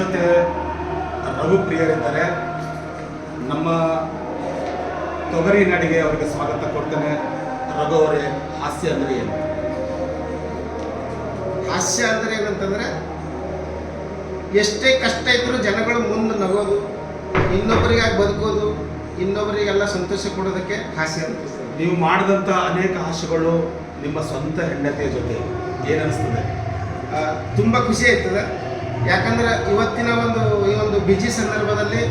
ಜೊತೆ ರಘು ಪ್ರಿಯರಿದ್ದಾರೆ. ನಮ್ಮ ತೊಗರಿ ನಡಿಗೆ ಅವರಿಗೆ ಸ್ವಾಗತ ಕೊಡ್ತೇನೆ. ರಘು ಅವರೇ ಹಾಸ್ಯ ಅಂದರೆ ಏನು? ಹಾಸ್ಯ ಅಂದರೆ ಏನಂತಂದರೆ ಎಷ್ಟೇ ಕಷ್ಟ ಇದ್ದರೂ ಜನಗಳು ಮುಂದೆ ನಗೋದು ಇನ್ನೊಬ್ಬರಿಗಾಗಿ ಬದುಕೋದು ಇನ್ನೊಬ್ಬರಿಗೆಲ್ಲ ಸಂತೋಷ ಕೊಡೋದಕ್ಕೆ ಹಾಸ್ಯ ಅಂತ ನೀವು ಮಾಡಿದಂಥ ಅನೇಕ ಹಾಸ್ಯಗಳು ನಿಮ್ಮ ಸ್ವಂತ ಹೆಂಡತಿಯ ಜೊತೆ. ಏನನ್ನಿಸ್ತದೆ ತುಂಬ ಖುಷಿ ಆಯ್ತದೆ ಯಾಕಂದ್ರೆ ಇವತ್ತಿನ ಒಂದು ಈ ಒಂದು ಬಿಜಿ ಸಂದರ್ಭದಲ್ಲಿ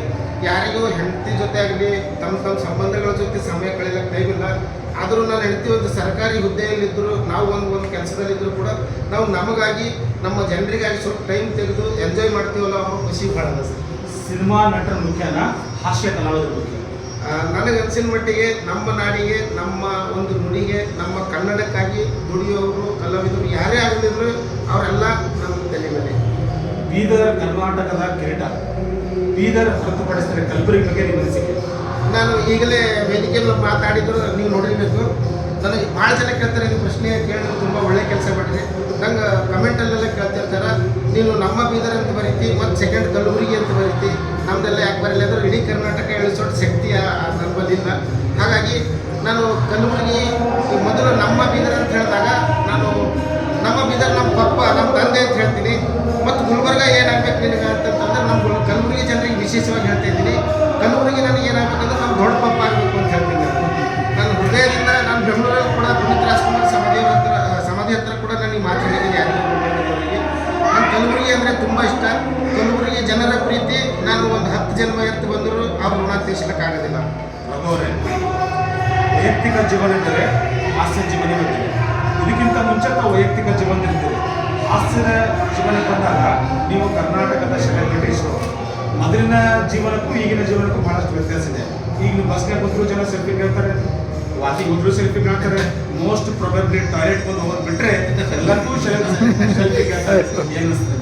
ಯಾರಿಗೂ ಹೆಂಡತಿ ಜೊತೆ ಆಗಲಿ ತಮ್ಮ ತಮ್ಮ ಸಂಬಂಧಗಳ ಜೊತೆ ಸಮಯ ಕಳೆಯಲಿಕ್ಕೆ ಟೈಮ್ ಇಲ್ಲ. ಆದರೂ ನಾನು ಹೆಂಡತಿ ಒಂದು ಸರ್ಕಾರಿ ಹುದ್ದೆಯಲ್ಲಿದ್ದರೂ ನಾವು ಒಂದು ಒಂದು ಕೆಲಸದಲ್ಲಿದ್ದರೂ ಕೂಡ ನಾವು ನಮಗಾಗಿ ನಮ್ಮ ಜನರಿಗಾಗಿ ಸ್ವಲ್ಪ ಟೈಮ್ ತೆಗೆದು ಎಂಜಾಯ್ ಮಾಡ್ತೀವಲ್ಲ ಅವ್ರ ಖುಷಿ ಭಾಳ ಸರ್. ಸಿನಿಮಾ ನಟರ ಮುಖ್ಯನ? ಹಾಸ್ಯ ಕಲಾವಿದರ ಮುಖ್ಯ? ನನಗೆ ಅನ್ಸಿನ ಮಟ್ಟಿಗೆ ನಮ್ಮ ನಾಡಿಗೆ ನಮ್ಮ ಒಂದು ನುಡಿಗೆ ನಮ್ಮ ಕನ್ನಡಕ್ಕಾಗಿ ದುಡಿಯೋರು ಕಲಾವಿದರು ಯಾರೇ ಆಗದಿದ್ರು ಅವರೆಲ್ಲ ನಮ್ಮ ತಲೆ ಮೇಲೆ. ಬೀದರ್ ಕರ್ನಾಟಕದ ಕಿರೀಟ. ಬೀದರ್ ಹೊರತುಪಡಿಸಿದರೆ ಕಲಬುರಗಿ ಬಗ್ಗೆ ನಿಮ್ಮ ಅನಿಸಿಕೆ? ನಾನು ಈಗಲೇ ವೇದಿಕೆಯಲ್ಲಿ ಮಾತಾಡಿದ್ರು, ನೀವು ನೋಡಿರಬೇಕು. ನನಗೆ ಭಾಳ ಜನ ಕೇಳ್ತಾರೆ, ಇದು ಪ್ರಶ್ನೆ ಕೇಳಿದ್ರು ತುಂಬ ಒಳ್ಳೆ ಕೆಲಸ ಮಾಡಿದೆ. ನಂಗೆ ಕಮೆಂಟಲ್ಲೆಲ್ಲ ಕೇಳ್ತಿರ್ತಾರೆ, ನೀನು ನಮ್ಮ ಬೀದರ್ ಅಂತ ಬರೀತಿ, ಮತ್ತು ಸೆಕೆಂಡ್ ಕಲಬುರಗಿ ಅಂತ ಬರೀತಿ. ನಮ್ದೆಲ್ಲ ಯಾಕೆ ಬರಲಿ ಅಂದ್ರೆ, ಇಡೀ ಕರ್ನಾಟಕ ಇಳಿಸೋಟ್ ಶಕ್ತಿ ಆ- ಆ ನಮ್ಮಲ್ಲಿಲ್ಲ ಹಾಗಾಗಿ ನಾನು ಕಲಬುರಗಿ ಮೊದಲು ನಮ್ಮ ಬೀದರ್ ಅಂತ ಹೇಳಿದಾಗ, ನಾನು ನಮ್ಮ ಬೀದರ್ ನಮ್ಮ ಪಪ್ಪ, ನಮ್ಮ ತಂದೆ ಅಂತ ಹೇಳ್ತೀನಿ. ಅಂತಂತಂದ್ರೆ ನಮ್ಮ ಕಲಬುರಗಿ ಜನರಿಗೆ ವಿಶೇಷವಾಗಿ ಹೇಳ್ತಾ ಇದ್ದೀನಿ. ಕಲಬುರಗಿ ನನಗೆ ಏನಾಗಬೇಕಂದ್ರೆ ನಮ್ಮ ದೊಡ್ಡ ಪಪ್ಪ ಆಗಬೇಕು ಅಂತ ಹೇಳ್ತೀನಿ ನಾನು. ನನ್ನ ಹೃದಯದಿಂದ ನಾನು ಬೆಂಗಳೂರಲ್ಲಿ ಕೂಡ ಪುನೀತ್ ರಾಜ್ಕುಮಾರ್ ಸಮಾಧಿ ಹತ್ರ ಸಮಾಧಿ ಹತ್ರ ಕೂಡ ನನಗೆ ಮಾತು ಹೇಳಿದ್ದೀನಿ ಯಾರಿಗೂ ನಾನು ಕಲಬುರಗಿ ಅಂದರೆ ತುಂಬ ಇಷ್ಟ. ಕಲಬುರಗಿ ಜನರ ಪ್ರೀತಿ. ನಾನು ಒಂದು ಹತ್ತು ಜನ್ಮ ಎತ್ತು ಬಂದರೂ ಅವ್ರ ಋಣ ತೀರ್ಸಲಿಕ್ಕಾಗೋದಿಲ್ಲ ಅವರೇ ವೈಯಕ್ತಿಕ ಜೀವನ ಇದ್ದರೆ ಹಾಸ್ಯ ಜೀವನ ಇರುತ್ತದೆ ಇದಕ್ಕಿಂತ ಮುಂಚೆ ನಾವು ವೈಯಕ್ತಿಕ ಜೀವನ ಇರ್ತೀರಿ ಹಾಸ್ಯದ ಜೀವನಕ್ಕೆ ಬಂದಾಗ ನೀವು ಕರ್ನಾಟಕದ ಸೆಲೆಬ್ರಿಟಿ ಶೋ ಮೊದಲಿನ ಜೀವನಕ್ಕೂ ಈಗಿನ ಜೀವನಕ್ಕೂ ಬಹಳಷ್ಟು ವ್ಯತ್ಯಾಸ ಇದೆ. ಈಗ ನೀವು ಬಸ್ಗೆ ಬಂದರೂ ಜನ ಸೆಲ್ಫಿ ಕೇಳ್ತಾರೆ, ವಾಕಿಂಗ್ ಹೋದ್ರು ಸೆಲ್ಫಿ ಕೇಳ್ತಾರೆ ಮೋಸ್ಟ್ ಪ್ರಾಬಬ್ಲಿ ಟಾಯ್ಲೆಟ್ ಬಂದು ಹೋಗೋದು ಬಿಟ್ಟರೆ ಎಲ್ಲರಿಗೂ ಸೆಲ್ಫಿ ಕೇಳ್ತಾರೆ ಏನಿಸ್ತದೆ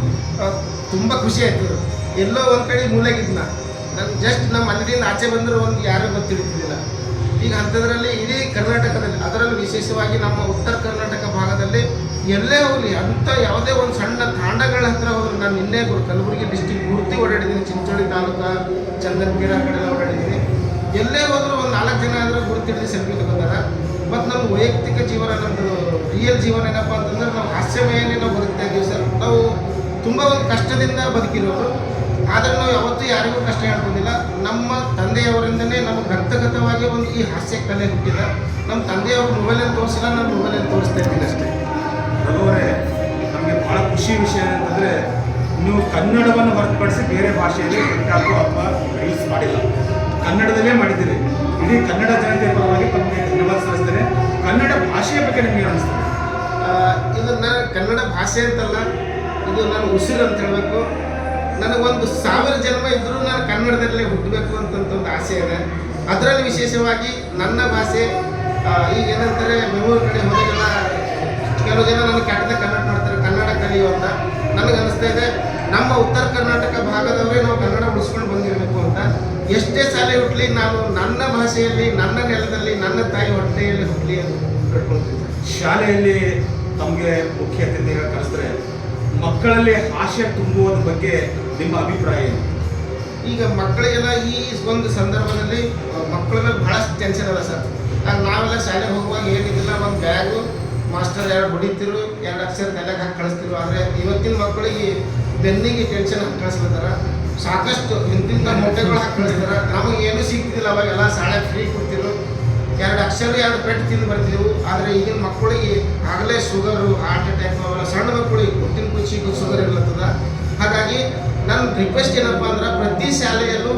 ತುಂಬ ಖುಷಿ ಆಯಿತು. ಎಲ್ಲೋ ಒಂದು ಕಡೆ ಮೂಲೆಗಿದ್ನ. ನಾನು ಜಸ್ಟ್ ನಮ್ಮ ಮನೆಯಿಂದ ಆಚೆ ಬಂದರೂ ಒಂದು ಯಾರೂ ಗೊತ್ತಿರುತ್ತಿಲ್ಲ ಈಗ ಅಂಥದ್ರಲ್ಲಿ ಇಡೀ ಕರ್ನಾಟಕದಲ್ಲಿ, ಅದರಲ್ಲೂ ವಿಶೇಷವಾಗಿ ನಮ್ಮ ಉತ್ತರ ಕರ್ನಾಟಕ ಭಾಗದಲ್ಲಿ ಎಲ್ಲೇ ಹೋಗಲಿ ಅಂಥ ಯಾವುದೇ ಒಂದು ಸಣ್ಣ ತಾಂಡಗಳ ಹತ್ರ ಹೋದ್ರೆ ನಾನು ನಿನ್ನೆ ಕಲಬುರಗಿ ಡಿಸ್ಟಿಕ್ ಪೂರ್ತಿ ಓಡಾಡಿದ್ದೀನಿ, ಚಿಂಚೋಳಿ ತಾಲೂಕು ಚಂದನಗಿರ ಕಡೆ ಓಡಾಡಿದ್ದೀನಿ. ಎಲ್ಲೇ ಹೋದರೂ ಒಂದು ನಾಲ್ಕು ಜನ ಆದರೂ ಗುರುತಿಡಿದು ಸೆಲ್ಫಿ ತಗೋತಾರೆ ಮತ್ತು ನಮ್ಮ ವೈಯಕ್ತಿಕ ಜೀವನ ನಮ್ಮದು ರಿಯಲ್ ಜೀವನ ಏನಪ್ಪ ಅಂತಂದ್ರೆ ನಾವು ಹಾಸ್ಯಮಯನೇ ನಾವು ಬದುಕ್ತಾ ಇದ್ದೀವಿ ಸರ್. ನಾವು ತುಂಬ ಒಂದು ಕಷ್ಟದಿಂದ ಬದುಕಿರೋದು ಆದರೆ ನಾವು ಯಾವತ್ತೂ ಯಾರಿಗೂ ಕಷ್ಟ ಹೇಳ್ಕೊಂಡಿಲ್ಲ ನಮ್ಮ ತಂದೆಯವರಿಂದನೇ ನಮಗೆ ರಕ್ತಗತವಾಗಿ ಒಂದು ಈ ಹಾಸ್ಯ ಕಲೆ ಹುಟ್ಟಿದ. ನಮ್ಮ ತಂದೆಯವ್ರ ಮೊಬೈಲಲ್ಲಿ ತೋರಿಸಿಲ್ಲ ನಾನು ಮೊಬೈಲಲ್ಲಿ ತೋರಿಸ್ತಾ ಇದ್ದೀನಿ ಖುಷಿ ವಿಷಯ ಏನಂತಂದರೆ ನೀವು ಕನ್ನಡವನ್ನು ಹೊರತುಪಡಿಸಿ ಬೇರೆ ಭಾಷೆಯಲ್ಲಿ ಟಿಕ್ಟಾಕು ಅಥವಾ ರೀಲ್ಸ್ ಮಾಡಿಲ್ಲ. ಕನ್ನಡದಲ್ಲೇ ಮಾಡಿದ್ದೀರಿ. ಇಡೀ ಕನ್ನಡ ಜನತೆ ಪರವಾಗಿ ತಮಗೆ ಧನ್ಯವಾದ ಸಲ್ಲಿಸ್ತೇನೆ. ಕನ್ನಡ ಭಾಷೆಯ ಬಗ್ಗೆ ನಿಮಗೆ ಅನಿಸ್ತದೆ ಇದನ್ನು ಇದು ನಾನು ಕನ್ನಡ ಭಾಷೆ ಅಂತಲ್ಲ, ಇದು ನಾನು ಉಸಿರು ಅಂತ ಹೇಳಬೇಕು. ನನಗೊಂದು ಸಾವಿರ ಜನ್ಮ ಇದ್ದರೂ ನಾನು ಕನ್ನಡದಲ್ಲೇ ಹುಟ್ಟಬೇಕು ಅಂತಂತ ಒಂದು ಆಸೆ ಇದೆ. ಅದರಲ್ಲಿ ವಿಶೇಷವಾಗಿ ನನ್ನ ಭಾಷೆ ಈಗ ಏನಂತಾರೆ, ಬೆಂಗಳೂರು ಕಡೆ ಹೋದಾಗೆಲ್ಲ ಕೆಲವು ಜನ ನನಗೆ ಕಟ್ಟದ ಕನ್ನಡ ಕಲಿಯು ಅಂತ ನನಗೆ ಅನಿಸ್ತಾ ಇದೆ. ನಮ್ಮ ಉತ್ತರ ಕರ್ನಾಟಕ ಭಾಗದವರೇ ನಾವು ಕನ್ನಡ ಉಳಿಸ್ಕೊಂಡು ಬಂದಿರಬೇಕು ಅಂತ. ಎಷ್ಟೇ ಶಾಲೆ ಹುಟ್ಟಲಿ ನಾನು ನನ್ನ ಭಾಷೆಯಲ್ಲಿ ನನ್ನ ನೆಲದಲ್ಲಿ ನನ್ನ ತಾಯಿ ಹೊಟ್ಟೆಯಲ್ಲಿ ಹುಟ್ಟಲಿ ಅಂತ ಕಟ್ಕೊಳ್ತೀನಿ ಶಾಲೆಯಲ್ಲಿ ತಮಗೆ ಮುಖ್ಯ ಅತಿಥಿಯಾಗಿ ಕರೆಸಿದ್ರೆ ಮಕ್ಕಳಲ್ಲಿ ಹಾಸ್ಯ ತುಂಬುವುದ ಬಗ್ಗೆ ನಿಮ್ಮ ಅಭಿಪ್ರಾಯ ಏನು? ಈಗ ಮಕ್ಕಳಿಗೆಲ್ಲ ಈ ಒಂದು ಸಂದರ್ಭದಲ್ಲಿ ಮಕ್ಕಳ ಮೇಲೆ ಭಾಳಷ್ಟು ಟೆನ್ಷನ್ ಅದ ಸರ್. ನಾವೆಲ್ಲ ಶಾಲೆಗೆ ಹೋಗುವಾಗ ಏನಿದ್ದಿಲ್ಲ ಒಂದು ಬ್ಯಾಗು ಮಾಸ್ಟರ್ ಎರಡು ಹೊಡಿತಿರು ಎರಡು ಅಕ್ಷರ ನೆಲಕ್ಕೆ ಹಾಕಿ ಕಳಿಸ್ತಿರು ಆದರೆ ಇವತ್ತಿನ ಮಕ್ಕಳಿಗೆ ಬೆನ್ನಿಗೆ ಟೆನ್ಷನ್ ಹಾಕಿ ಕಳಿಸ್ಲತ್ತಾರ ಸಾಕಷ್ಟು ಇಂತಿಂಥ ಮೊಟ್ಟೆಗಳು ಹಾಕಿ ಕಳಿಸ್ತಾರ ನಮಗೆ ಏನೂ ಸಿಗ್ತಿಲ್ಲ ಅವಾಗೆಲ್ಲ ಸಾಳೆ ಫ್ರೀ ಕೊಡ್ತಿರು ಎರಡು ಅಕ್ಷರ ಎರಡು ಪೆಟ್ಟು ತಿಂದು ಬರ್ತಿದ್ದೆವು ಆದರೆ ಈಗಿನ ಮಕ್ಕಳಿಗೆ ಆಗಲೇ ಶುಗರು ಹಾರ್ಟ್ ಅಟ್ಯಾಕ್ ಅವೆಲ್ಲ ಸಣ್ಣ ಮಕ್ಕಳಿಗೆ ಹುಟ್ಟಿನ ಕುಚಿಗೂ ಶುಗರ್ ಇರ್ಲತ್ತದ. ಹಾಗಾಗಿ ನನ್ನ ರಿಕ್ವೆಸ್ಟ್ ಏನಪ್ಪ ಅಂದ್ರೆ ಪ್ರತಿ ಶಾಲೆಯಲ್ಲೂ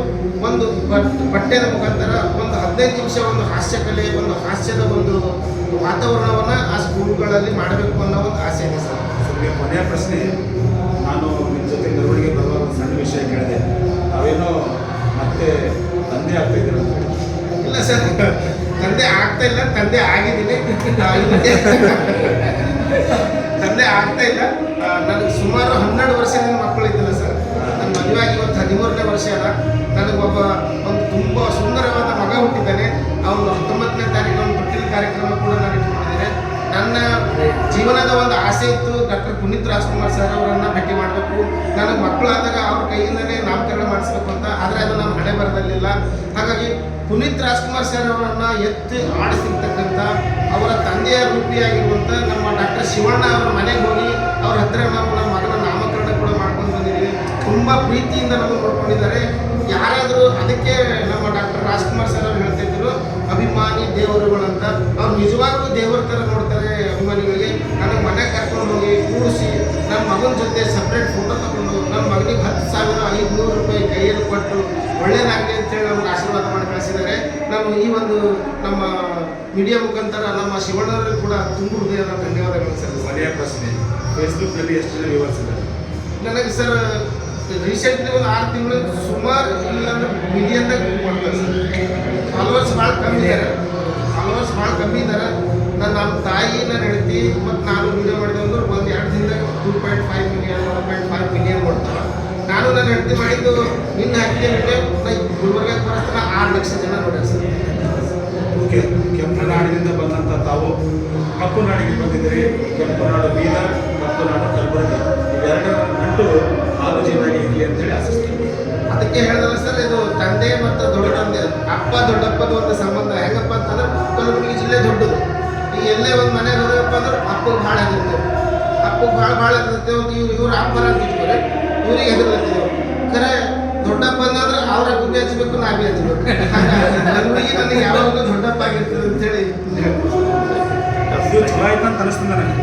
ಒಂದು ಬಟ್, ಬಟ್ಟೆದ ಮುಖಾಂತರ ಒಂದು ಹದಿನೈದು ನಿಮಿಷ ಒಂದು ಹಾಸ್ಯ ಕಲೆ, ಒಂದು ಹಾಸ್ಯದ ಒಂದು ವಾತಾವರಣವನ್ನು ಸ್ಕೂಲ್ಗಳಲ್ಲಿ ಮಾಡಬೇಕು ಅನ್ನೋ ಒಂದು ಆಸೆ ಇದೆ ಸರ್. ನಿಮಗೆ ಕೊನೆಯ ಪ್ರಶ್ನೆ ನಾನು ನಿಮ್ಮ ಜೊತೆ ಮೆರವಣಿಗೆ ಬರುವ ಒಂದು ಸಣ್ಣ ವಿಷಯ ಕೇಳಿದೆ. ನಾವೇನೋ ಮತ್ತೆ ತಂದೆ ಆಗ್ತಾ ಇದ್ದೀರ ಅಂತ ಇಲ್ಲ ಸರ್ ತಂದೆ ಆಗ್ತಾ ಇಲ್ಲ ತಂದೆ ಆಗಿದ್ದೀನಿ. ತಂದೆ ಆಗ್ತಾ ಇಲ್ಲ. ನನಗೆ ಸುಮಾರು ಹನ್ನೆರಡು ವರ್ಷದಿಂದ ಮಕ್ಕಳು ಇದ್ದಿಲ್ಲ ಸರ್. ನನ್ನ ಮದುವೆ ಆಗಿ ಇವತ್ತು ಹದಿಮೂರನೇ ವರ್ಷ ಅಲ್ಲ. ನನಗೆ ಒಬ್ಬ ಜೀವನದ ಒಂದು ಆಸೆ ಇತ್ತು. ಡಾಕ್ಟರ್ ಪುನೀತ್ ರಾಜ್ಕುಮಾರ್ ಸರ್ ಅವರನ್ನು ಭೇಟಿ ಮಾಡಬೇಕು. ನನಗೆ ಮಕ್ಕಳು ಆದಾಗ ಅವ್ರ ಕೈಯಿಂದಲೇ ನಾಮಕರಣ ಮಾಡಿಸ್ಬೇಕು ಅಂತ. ಆದರೆ ಅದು ನಮ್ಮ ಹಣೆ ಬರದಲ್ಲಿಲ್ಲ. ಹಾಗಾಗಿ ಪುನೀತ್ ರಾಜ್ಕುಮಾರ್ ಸರ್ ಅವರನ್ನು ಎತ್ತಿ ಆಡಿಸಿರ್ತಕ್ಕಂಥ ಅವರ ತಂದೆಯ ರೂಪಿಯಾಗಿರುವಂಥ ನಮ್ಮ ಡಾಕ್ಟರ್ ಶಿವಣ್ಣ ಅವರ ಮನೆಗೆ ಹೋಗಿ ಅವ್ರ ಹತ್ರ ನಾವು ನಮ್ಮ ಮಗನ ನಾಮಕರಣ ಕೂಡ ಮಾಡ್ಕೊಂಡು ಬಂದಿದ್ದೀವಿ ತುಂಬ ಪ್ರೀತಿಯಿಂದ ನಮಗೆ ನೋಡ್ಕೊಂಡಿದ್ದಾರೆ. ಯಾರಾದರೂ ಅದಕ್ಕೆ ನಮ್ಮ ಡಾಕ್ಟರ್ ರಾಜ್ಕುಮಾರ್ ಸರ್ ಅವ್ರು ಹೇಳ್ತಿದ್ರು ಅಭಿಮಾನಿ ದೇವರುಗಳು ಅಂತ. ಅವ್ರು ನಿಜವಾಗ್ಲೂ ದೇವರ ಥರ ನೋಡ್ತಾರೆ ಅಭಿಮಾನಿಗಳಿಗೆ. ನನಗೆ ಮನೆ ಕರ್ಕೊಂಡು ಹೋಗಿ ಕೂಡಿಸಿ ನನ್ನ ಮಗನ ಜೊತೆ ಸಪ್ರೇಟ್ ಫೋಟೋ ತಗೊಂಡು ನನ್ನ ಮಗನಿಗೆ ಹತ್ತು ಸಾವಿರ ಐದುನೂರು ರೂಪಾಯಿ ಕೈಯಲ್ಲಿ ಕೊಟ್ಟು ಒಳ್ಳೇದಾಗಲಿ ಅಂತೇಳಿ ನಮ್ಗೆ ಆಶೀರ್ವಾದ ಮಾಡಿ ಕಳಿಸಿದ್ದಾರೆ. ನಾನು ಈ ಒಂದು ನಮ್ಮ ಮೀಡಿಯಾ ಮುಖಾಂತರ ನಮ್ಮ ಶಿವಣ್ಣವರಿಗೆ ಕೂಡ ತುಂಬ ಹೃದಯದ ಧನ್ಯವಾದಗಳು ಸರ್. ಮನೆಯ ಪ್ರಶ್ನೆ ಫೇಸ್ಬುಕ್ನಲ್ಲಿ ಎಷ್ಟು ಜನ ವಿವರಿಸಿದ್ದಾರೆ ನನಗೆ ಸರ್ ರೀಸೆಂಟ್ಲಿ ಒಂದು ಆರು ತಿಂಗಳು ಸುಮಾರು ಇಲ್ಲಾಂದ್ರೆ ಮಿಲಿಯನ್ದಾಗ ಕೊಡ್ತಾರೆ ಸರ್. ಫಾಲೋವರ್ಸ್ ಭಾಳ ಕಮ್ಮಿ ಇದ್ದಾರೆ ಫಾಲೋವರ್ಸ್ ಭಾಳ ಕಮ್ಮಿ ಇದ್ದಾರೆ ನಾನು ನಮ್ಮ ತಾಯಿ, ನಾನು ಹೇಳ್ತಿ ಮತ್ತು ನಾನು ವೀಡಿಯೋ ಮಾಡಿದೆ ಅಂದ್ರೆ ಒಂದು ಎರಡು ದಿನದಾಗ two point five million one point five million ಕೊಡ್ತಾರೆ. ನಾನು ನನ್ನ ಹೆಂಡತಿ ಮಾಡಿದ್ದು ನಿನ್ನ ಹಾಕಿದ ವಿಡಿಯೋ ನಾ ಗುಲ್ಬರ್ಗ ಬರೋಸ್ತನ ಆರು ಲಕ್ಷ ಜನ ನೋಡ್ಯಾರ ಸರ್. ಓಕೆ ಕೆಂಪು ನಾಡಿನಿಂದ ಬಂದಂಥ ತಾವು ಕಪ್ಪು ನಾಡಿಗೆ ಬಂದಿದ್ದೀರಿ. ಕೆಂಪು ನಾಡು ಬೀದರ್, ಕಪ್ಪು ನಾಡು ಕಲಬುರಗಿ. ಇವೆರಡರ ನಂಟು ಹಾಲು ಜೀವನಾಗಿ ಇರಲಿ ಅಂತೇಳಿ ಆಶಿಸ್ತೀನಿ ಅದಕ್ಕೆ ಹೇಳಿದ್ರೆ ಸರ್, ಇದು ತಂದೆ ಮತ್ತು ದೊಡ್ಡ ತಂದೆ, ಅಪ್ಪ ದೊಡ್ಡಪ್ಪದ ಒಂದು ಸಂಬಂಧ. ಹೆಂಗಪ್ಪ ಅಂತಂದ್ರೆ ಕಲಬುರಗಿ ಜಿಲ್ಲೆ ದೊಡ್ಡದು. ಈಗ ಎಲ್ಲೇ ಒಂದು ಮನೆಗೆ ಹೋದಪ್ಪ ಅಂದ್ರೆ ಅಪ್ಪಗೆ ಭಾಳ ಹೆದರ್ತೇವೆ ಅಪ್ಪಗೆ ಭಾಳ ಭಾಳ ಹೆದರ್ತೇವೆ ಒಂದು ಇವ್ರು ಇವ್ರು ಅಪ್ಪರ ಅಂತ ಇಟ್ಕೊರೆ ಇವ್ರಿಗೆ ಹೆದರ್ಲತ್ತಿದ್ದೇವೆ ಖರೆ, ದೊಡ್ಡಪ್ಪ ಅಂದ್ರೆ ಅವ್ರ ಗುಬ್ಬಿ ಹಚ್ಚಬೇಕು ನಾವೇ ಹಚ್ಚಬೇಕು ಕಲಬುರಗಿ ನನಗೆ ಯಾವಾಗಲೂ ದೊಡ್ಡಪ್ಪ ಆಗಿರ್ತದೆ ಅಂತೇಳಿ ಆಯ್ತು ಅಂತ ಅನಿಸ್ತದೆ ನನಗೆ.